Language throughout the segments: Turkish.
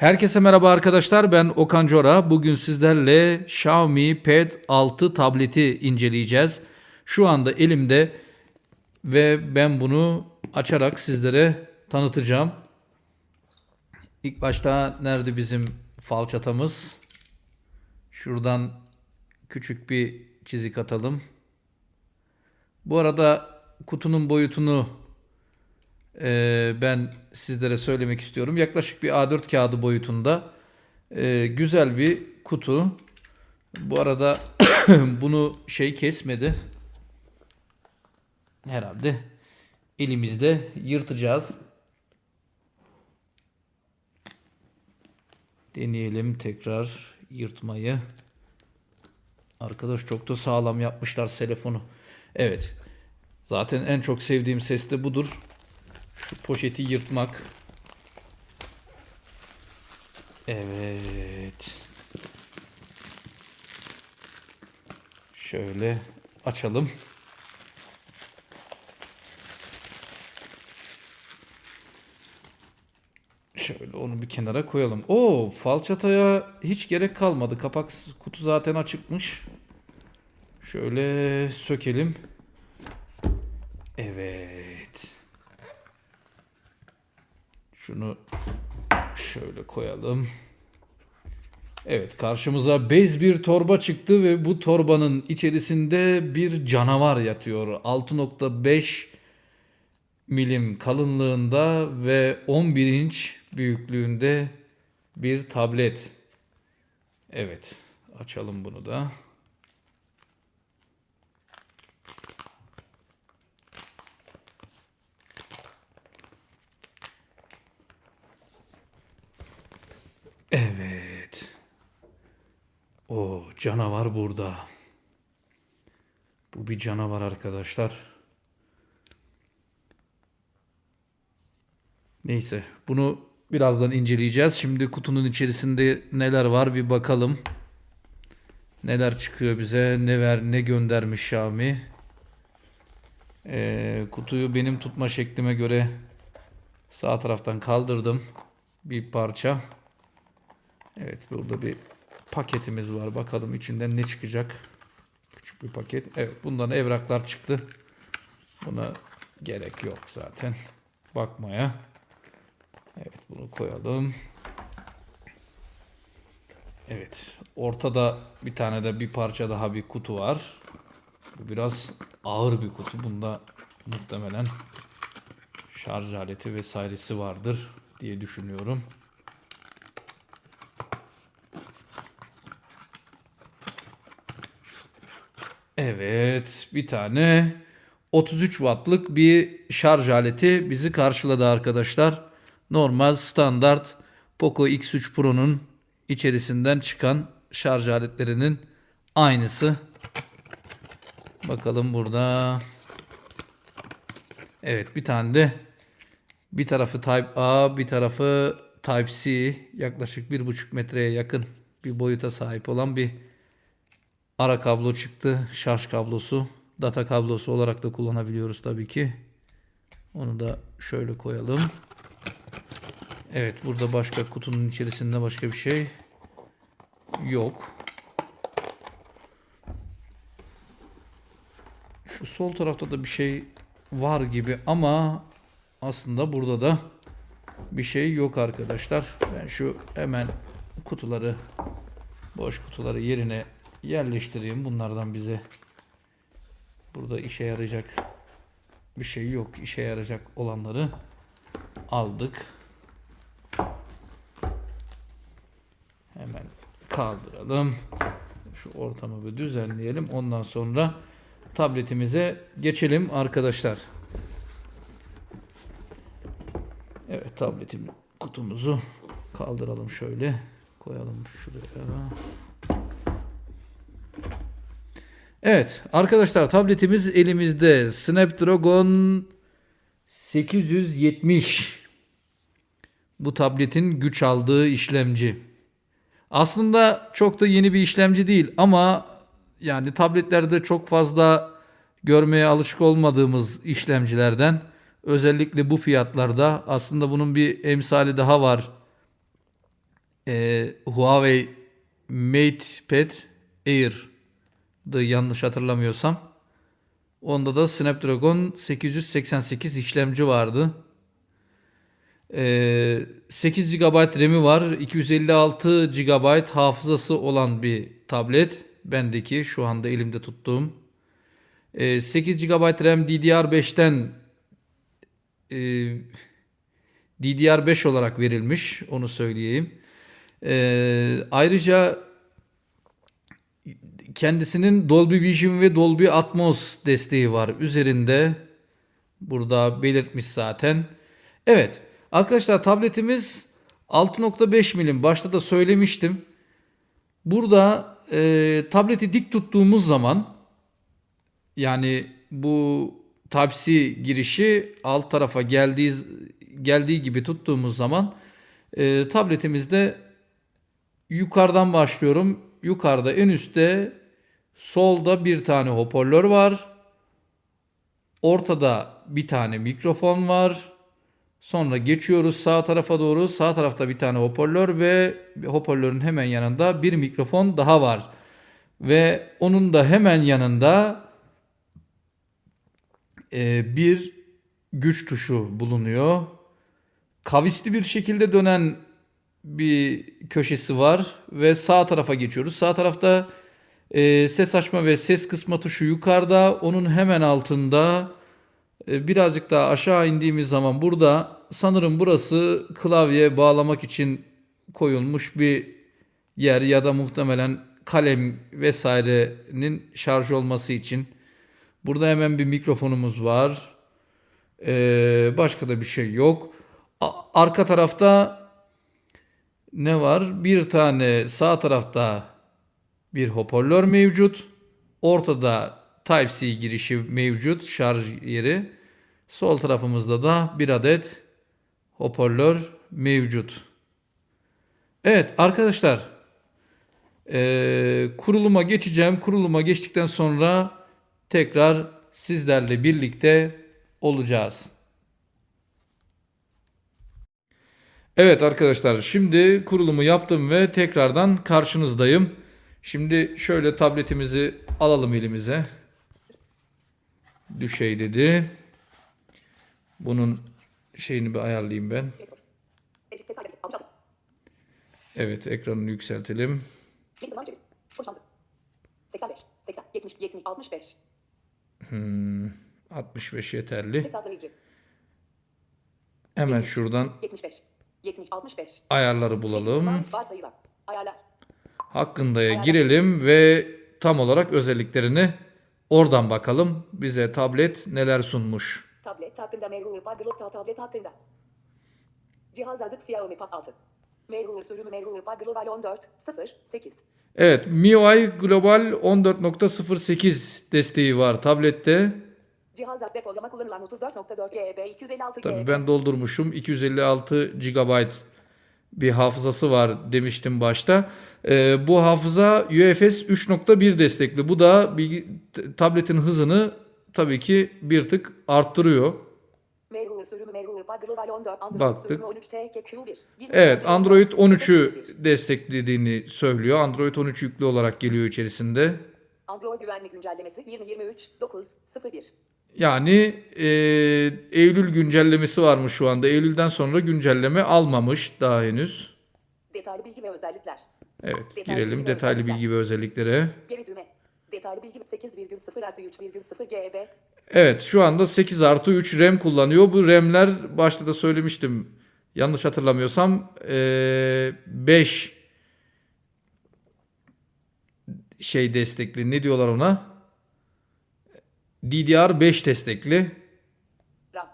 Herkese merhaba arkadaşlar ben Okan Cora. Bugün sizlerle Xiaomi Pad 6 tableti inceleyeceğiz. Şu anda elimde ve ben bunu açarak sizlere tanıtacağım. İlk başta nerede bizim falçatamız? Şuradan küçük bir çizik atalım. Bu arada kutunun boyutunu ee, ben sizlere söylemek istiyorum. Yaklaşık bir A4 kağıdı boyutunda ee, güzel bir kutu. Bu arada bunu şey kesmedi. Herhalde elimizde yırtacağız. Deneyelim tekrar yırtmayı. Arkadaş çok da sağlam yapmışlar telefonu. Evet. Zaten en çok sevdiğim ses de budur. Poşeti yırtmak. Evet. Şöyle açalım. Şöyle onu bir kenara koyalım. Oo, falçataya hiç gerek kalmadı. Kapak kutu zaten açıkmış. Şöyle sökelim. Evet. Şunu şöyle koyalım. Evet karşımıza bez bir torba çıktı ve bu torbanın içerisinde bir canavar yatıyor. 6.5 milim kalınlığında ve 11 inç büyüklüğünde bir tablet. Evet açalım bunu da. Evet. O canavar burada. Bu bir canavar arkadaşlar. Neyse bunu birazdan inceleyeceğiz. Şimdi kutunun içerisinde neler var bir bakalım. Neler çıkıyor bize, ne ver, ne göndermiş Xiaomi. Ee, kutuyu benim tutma şeklime göre sağ taraftan kaldırdım. Bir parça. Evet burada bir paketimiz var. Bakalım içinden ne çıkacak. Küçük bir paket. Evet bundan evraklar çıktı. Buna gerek yok zaten. Bakmaya. Evet bunu koyalım. Evet ortada bir tane de bir parça daha bir kutu var. Bu biraz ağır bir kutu. Bunda muhtemelen şarj aleti vesairesi vardır diye düşünüyorum. Evet, bir tane 33 wattlık bir şarj aleti bizi karşıladı arkadaşlar. Normal standart Poco X3 Pro'nun içerisinden çıkan şarj aletlerinin aynısı. Bakalım burada. Evet, bir tane de bir tarafı Type A, bir tarafı Type C. Yaklaşık 1,5 metreye yakın bir boyuta sahip olan bir Ara kablo çıktı. Şarj kablosu. Data kablosu olarak da kullanabiliyoruz tabii ki. Onu da şöyle koyalım. Evet burada başka kutunun içerisinde başka bir şey yok. Şu sol tarafta da bir şey var gibi ama aslında burada da bir şey yok arkadaşlar. Ben şu hemen kutuları boş kutuları yerine yerleştireyim. Bunlardan bize burada işe yarayacak bir şey yok. İşe yarayacak olanları aldık. Hemen kaldıralım. Şu ortamı bir düzenleyelim. Ondan sonra tabletimize geçelim arkadaşlar. Evet tabletin kutumuzu kaldıralım şöyle. Koyalım şuraya. Evet arkadaşlar tabletimiz elimizde. Snapdragon 870 bu tabletin güç aldığı işlemci. Aslında çok da yeni bir işlemci değil ama yani tabletlerde çok fazla görmeye alışık olmadığımız işlemcilerden özellikle bu fiyatlarda aslında bunun bir emsali daha var. Ee, Huawei MatePad Air'dı yanlış hatırlamıyorsam. Onda da Snapdragon 888 işlemci vardı. Ee, 8 GB RAM'i var. 256 GB hafızası olan bir tablet. Bendeki şu anda elimde tuttuğum. Ee, 8 GB RAM DDR5'ten e, DDR5 olarak verilmiş. Onu söyleyeyim. Ee, ayrıca kendisinin Dolby Vision ve Dolby Atmos desteği var üzerinde. Burada belirtmiş zaten. Evet arkadaşlar tabletimiz 6.5 milim başta da söylemiştim. Burada e, tableti dik tuttuğumuz zaman yani bu Type-C girişi alt tarafa geldiği geldiği gibi tuttuğumuz zaman e, tabletimizde yukarıdan başlıyorum. Yukarıda en üstte solda bir tane hoparlör var. Ortada bir tane mikrofon var. Sonra geçiyoruz sağ tarafa doğru. Sağ tarafta bir tane hoparlör ve hoparlörün hemen yanında bir mikrofon daha var. Ve onun da hemen yanında e, bir güç tuşu bulunuyor. Kavisli bir şekilde dönen bir köşesi var ve sağ tarafa geçiyoruz. Sağ tarafta e, ses açma ve ses kısma tuşu yukarıda. Onun hemen altında e, birazcık daha aşağı indiğimiz zaman burada sanırım burası klavye bağlamak için koyulmuş bir yer ya da muhtemelen kalem vesairenin şarj olması için. Burada hemen bir mikrofonumuz var. Ee, başka da bir şey yok. Arka tarafta ne var? Bir tane sağ tarafta bir hoparlör mevcut. Ortada Type-C girişi mevcut, şarj yeri. Sol tarafımızda da bir adet hoparlör mevcut. Evet arkadaşlar, eee, kuruluma geçeceğim. Kuruluma geçtikten sonra tekrar sizlerle birlikte olacağız. Evet arkadaşlar şimdi kurulumu yaptım ve tekrardan karşınızdayım. Şimdi şöyle tabletimizi alalım elimize. Düşey dedi. Bunun şeyini bir ayarlayayım ben. Evet ekranını yükseltelim. Bir zaman çevir. Konuşmazdı. 85, 80, 70, 70, 65. 65 yeterli. Hemen şuradan 75, 70, 65. ayarları bulalım. Varsayılan. Ayarlar. Hakkında'ya girelim ve tam olarak özelliklerini oradan bakalım. Bize tablet neler sunmuş. Tablet hakkında Merhul Global tablet hakkında. Cihaz adı Xiaomi Pad 6. Merhul sürümü Merhul Global 14, 0, 8. Evet, MIUI Global 14.08 desteği var tablette. Cihaz depolama kullanılan 34.4 GB 256 Tabii GB. ben doldurmuşum. 256 GB bir hafızası var demiştim başta. Ee, bu hafıza UFS 3.1 destekli. Bu da bilgi, tabletin hızını tabii ki bir tık arttırıyor. Merhul sürümü Merhul Global 14, Android Baktık. sürümü 13 TKQ1. Evet, Android 13'ü desteklediğini söylüyor. Android 13 yüklü olarak geliyor içerisinde. Android güvenlik güncellemesi 2023 9 01. Yani e, Eylül güncellemesi varmış şu anda. Eylül'den sonra güncelleme almamış daha henüz. Detaylı bilgi ve özellikler. Evet, girelim detaylı bilgi ve özelliklere. Geri düğme. Detaylı bilgi 8,0 artı 3,0 GB. Evet şu anda 8 artı 3 RAM kullanıyor. Bu RAM'ler başta da söylemiştim. Yanlış hatırlamıyorsam eee 5 şey destekli. Ne diyorlar ona? DDR5 destekli. RAM.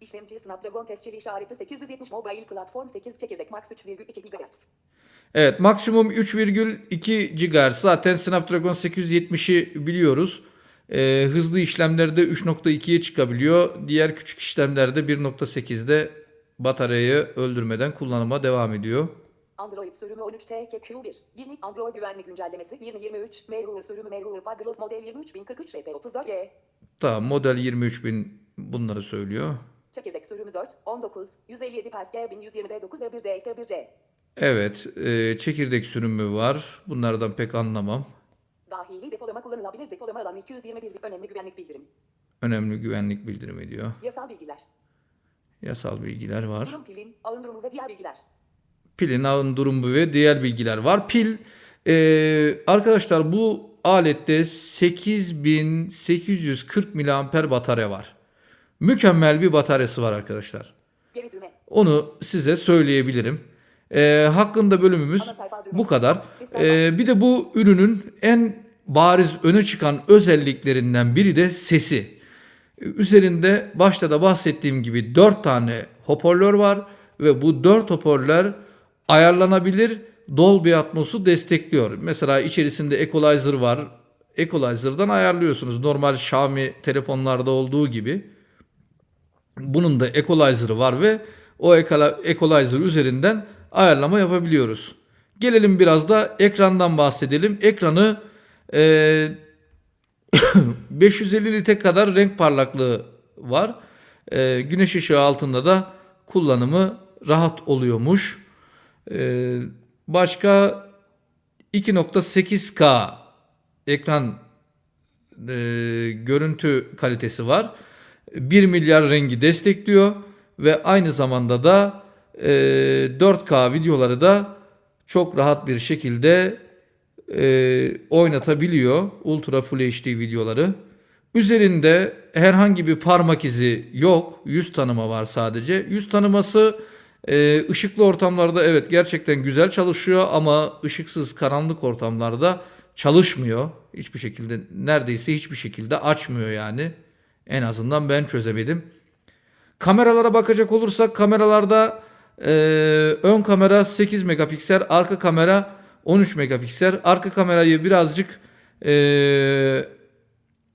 İşlemci Snapdragon tescili işareti 870 Mobile Platform 8 çekirdek Max 3,2 GHz. Evet maksimum 3,2 GHz. Zaten Snapdragon 870'i biliyoruz. Ee, hızlı işlemlerde 3.2'ye çıkabiliyor. Diğer küçük işlemlerde 1.8'de bataryayı öldürmeden kullanıma devam ediyor. Android sürümü 13 TKQ1. Yeni Android güvenlik güncellemesi 2023. Merhul sürümü Merhul Global Model 23043 RP34G. Tamam model 23000 bunları söylüyor. Çekirdek sürümü 4, 19, 157 Perf G1120D9 ve 1D 1C. Evet, e, çekirdek sürümü var. Bunlardan pek anlamam. Dahili depolama kullanılabilir depolama alanı 221 önemli güvenlik bildirim. Önemli güvenlik bildirimi diyor. Yasal bilgiler. Yasal bilgiler var. Durum pilin, ağın durumu ve diğer bilgiler. Pilin ağın durumu ve diğer bilgiler var. Pil e, arkadaşlar bu alette 8840 miliamper batarya var. Mükemmel bir bataryası var arkadaşlar. Onu size söyleyebilirim. E, hakkında bölümümüz bu kadar. E, bir de bu ürünün en bariz öne çıkan özelliklerinden biri de sesi. Üzerinde başta da bahsettiğim gibi 4 tane hoparlör var ve bu 4 hoparlör ayarlanabilir Dolby Atmos'u destekliyor. Mesela içerisinde equalizer var. Equalizer'dan ayarlıyorsunuz. Normal Xiaomi telefonlarda olduğu gibi. Bunun da equalizer'ı var ve o equali- equalizer üzerinden ayarlama yapabiliyoruz. Gelelim biraz da ekrandan bahsedelim. Ekranı eee 550 nite kadar renk parlaklığı var. Ee, güneş ışığı altında da kullanımı rahat oluyormuş. Ee, başka 2.8K ekran e, görüntü kalitesi var. 1 milyar rengi destekliyor ve aynı zamanda da e, 4K videoları da çok rahat bir şekilde e, oynatabiliyor Ultra Full HD videoları. Üzerinde herhangi bir parmak izi yok. Yüz tanıma var sadece. Yüz tanıması e, ışıklı ortamlarda evet gerçekten güzel çalışıyor ama ışıksız karanlık ortamlarda çalışmıyor. Hiçbir şekilde neredeyse hiçbir şekilde açmıyor yani. En azından ben çözemedim. Kameralara bakacak olursak kameralarda e, ön kamera 8 megapiksel, arka kamera 13 megapiksel. Arka kamerayı birazcık e,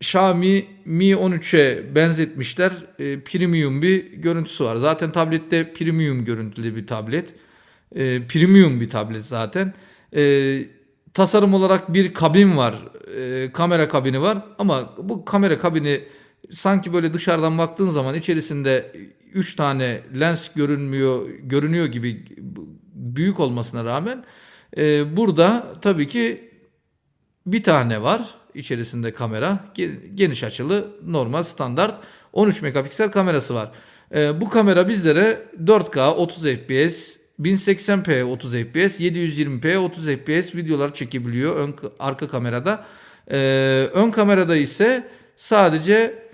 Xiaomi Mi 13'e benzetmişler. E, premium bir görüntüsü var. Zaten tablette premium görüntülü bir tablet. E, premium bir tablet zaten. E, tasarım olarak bir kabin var. E, kamera kabini var. Ama bu kamera kabini sanki böyle dışarıdan baktığın zaman içerisinde 3 tane lens görünmüyor görünüyor gibi büyük olmasına rağmen e, burada tabii ki bir tane var içerisinde kamera Ge- geniş açılı normal standart 13 megapiksel kamerası var. E, bu kamera bizlere 4K 30 fps 1080p 30 fps 720p 30 fps videolar çekebiliyor ön arka kamerada. E, ön kamerada ise sadece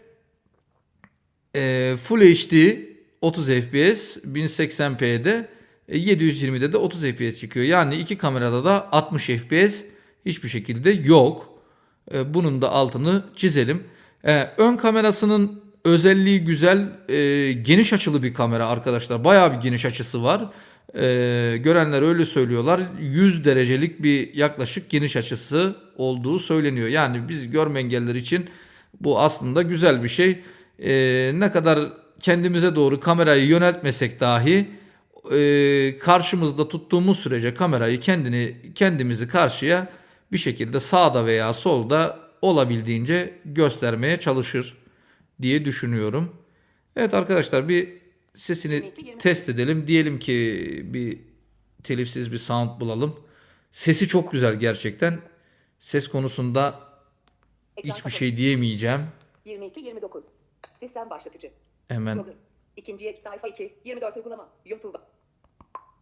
e, Full HD 30 fps 1080p'de e, 720'de de 30 fps çıkıyor. Yani iki kamerada da 60 fps hiçbir şekilde yok. E, bunun da altını çizelim. E, ön kamerasının özelliği güzel. e, geniş açılı bir kamera arkadaşlar. Bayağı bir geniş açısı var. Görenler öyle söylüyorlar. 100 derecelik bir yaklaşık geniş açısı olduğu söyleniyor. Yani biz görme engelliler için bu aslında güzel bir şey. Ne kadar kendimize doğru kamerayı yöneltmesek dahi karşımızda tuttuğumuz sürece kamerayı kendini kendimizi karşıya bir şekilde sağda veya solda olabildiğince göstermeye çalışır diye düşünüyorum. Evet arkadaşlar bir sesini test edelim. Diyelim ki bir telifsiz bir sound bulalım. Sesi çok güzel gerçekten. Ses konusunda Ekran hiçbir şey diyemeyeceğim. 22-29. Sistem başlatıcı. Hemen Login. İkinci sayfa 2. 24 uygulama. YouTube.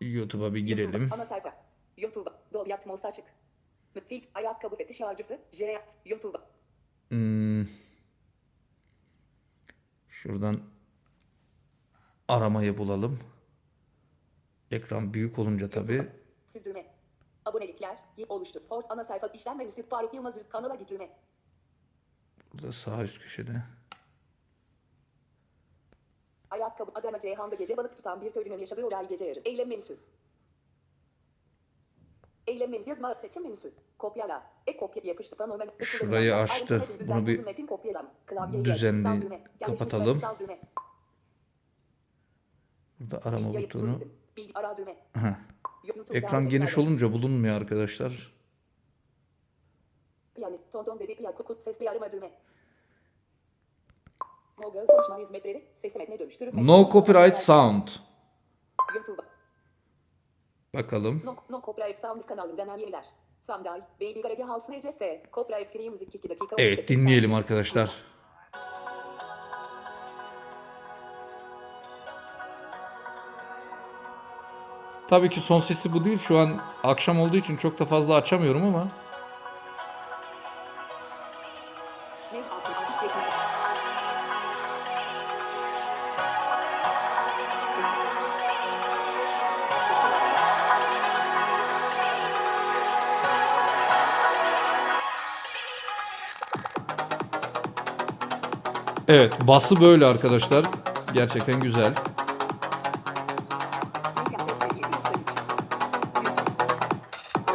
YouTube'a bir YouTube. girelim. Ana sayfa. YouTube. Dolby Atmos açık. Mütfit. Ayakkabı fetiş şarjısı. J. YouTube. Hmm. Şuradan aramayı bulalım. Ekran büyük olunca tabii. Siz düğme. Abonelikler. Oluştur. Sort. Ana sayfa. İşlem menüsü. Faruk Yılmaz üst kanala git düğme. Burada sağ üst köşede. Ayakkabı. Adana Ceyhan'da gece balık tutan bir köylünün yaşadığı olay gece yarı. Eylem menüsü. Eylem menüsü. Yazma seçim menüsü. Kopyala. Ek kopya yapıştırma normal. sık Şurayı açtı. Bunu bir düzenli kapatalım. Burada arama butonu. Heh. Ekran geniş olunca bulunmuyor arkadaşlar. Yani tonton dedi piya kukut sesli arama düğme. No copyright sound. YouTube. Bakalım. No, no Copra F Sound kanalından yeniler. Samday, Baby Garage House NCS, Copra F Free Music 2 dakika. Evet 18 dinleyelim arkadaşlar. Tabii ki son sesi bu değil. Şu an akşam olduğu için çok da fazla açamıyorum ama. Evet bası böyle arkadaşlar. Gerçekten güzel.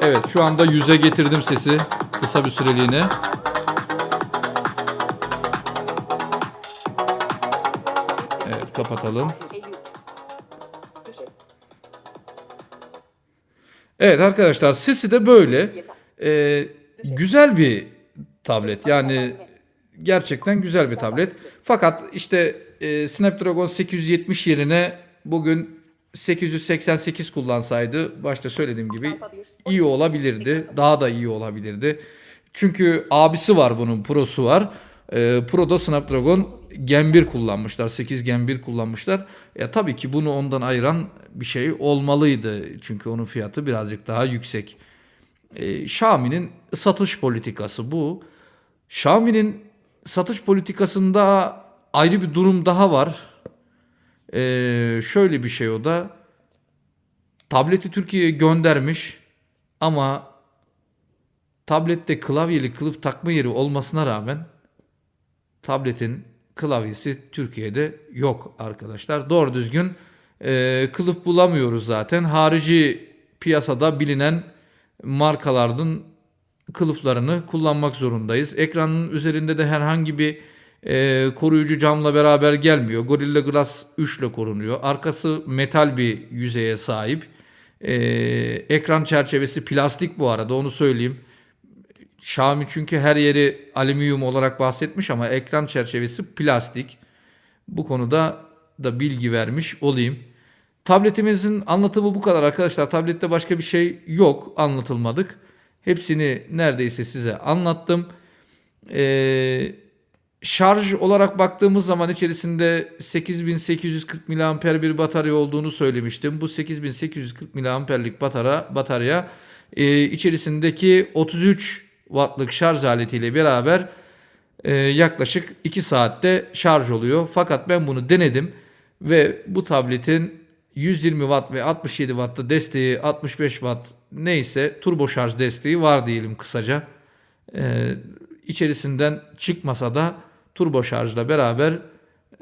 Evet şu anda yüze getirdim sesi kısa bir süreliğine. Evet kapatalım. Evet arkadaşlar sesi de böyle. Ee, güzel bir tablet yani gerçekten güzel bir tablet. Fakat işte e, Snapdragon 870 yerine bugün 888 kullansaydı başta söylediğim gibi iyi olabilirdi. Daha da iyi olabilirdi. Çünkü abisi var bunun Pro'su var. Ee, Pro'da Snapdragon Gen 1 kullanmışlar. 8 Gen 1 kullanmışlar. Ya tabii ki bunu ondan ayıran bir şey olmalıydı. Çünkü onun fiyatı birazcık daha yüksek. Ee, Xiaomi'nin satış politikası bu. Xiaomi'nin satış politikasında ayrı bir durum daha var. Ee, şöyle bir şey o da. Tableti Türkiye'ye göndermiş ama tablette klavyeli kılıf takma yeri olmasına rağmen tabletin klavyesi Türkiye'de yok arkadaşlar. Doğru düzgün e, kılıf bulamıyoruz zaten. Harici piyasada bilinen markaların kılıflarını kullanmak zorundayız. Ekranın üzerinde de herhangi bir e, koruyucu camla beraber gelmiyor. Gorilla Glass 3 ile korunuyor. Arkası metal bir yüzeye sahip. E, ekran çerçevesi plastik bu arada onu söyleyeyim. Xiaomi çünkü her yeri alüminyum olarak bahsetmiş ama ekran çerçevesi plastik. Bu konuda da bilgi vermiş olayım. Tabletimizin anlatımı bu kadar arkadaşlar. Tablette başka bir şey yok anlatılmadık. Hepsini neredeyse size anlattım. Ee, şarj olarak baktığımız zaman içerisinde 8840 mAh bir batarya olduğunu söylemiştim. Bu 8840 mAh'lik batarya, batarya e, içerisindeki 33 wattlık şarj aletiyle beraber e, yaklaşık 2 saatte şarj oluyor. Fakat ben bunu denedim ve bu tabletin 120 watt ve 67 wattlı desteği 65 watt neyse turbo şarj desteği var diyelim kısaca. Ee, içerisinden çıkmasa da turbo şarjla beraber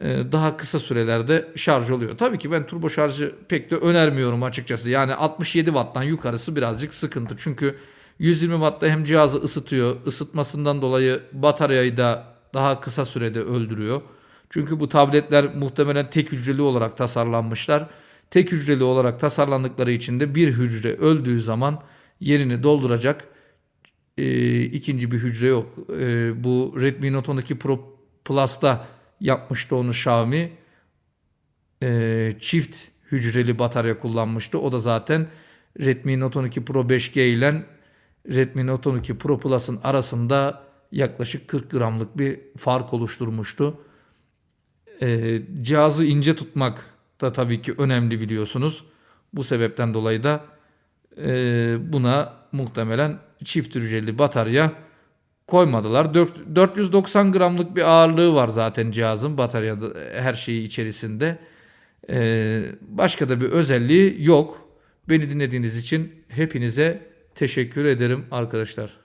e, daha kısa sürelerde şarj oluyor. Tabii ki ben turbo şarjı pek de önermiyorum açıkçası. Yani 67 watttan yukarısı birazcık sıkıntı. Çünkü 120 wattta hem cihazı ısıtıyor. Isıtmasından dolayı bataryayı da daha kısa sürede öldürüyor. Çünkü bu tabletler muhtemelen tek hücreli olarak tasarlanmışlar. Tek hücreli olarak tasarlandıkları için de bir hücre öldüğü zaman yerini dolduracak e, ikinci bir hücre yok. E, bu Redmi Note 12 Pro Plus'ta yapmıştı onu Xiaomi. E, çift hücreli batarya kullanmıştı. O da zaten Redmi Note 12 Pro 5G ile Redmi Note 12 Pro Plus'ın arasında yaklaşık 40 gramlık bir fark oluşturmuştu. E, cihazı ince tutmak da tabii ki önemli biliyorsunuz. Bu sebepten dolayı da e, buna muhtemelen çift hücreli batarya koymadılar. Dört- 490 gramlık bir ağırlığı var zaten cihazın bataryada her şeyi içerisinde. E, başka da bir özelliği yok. Beni dinlediğiniz için hepinize teşekkür ederim arkadaşlar.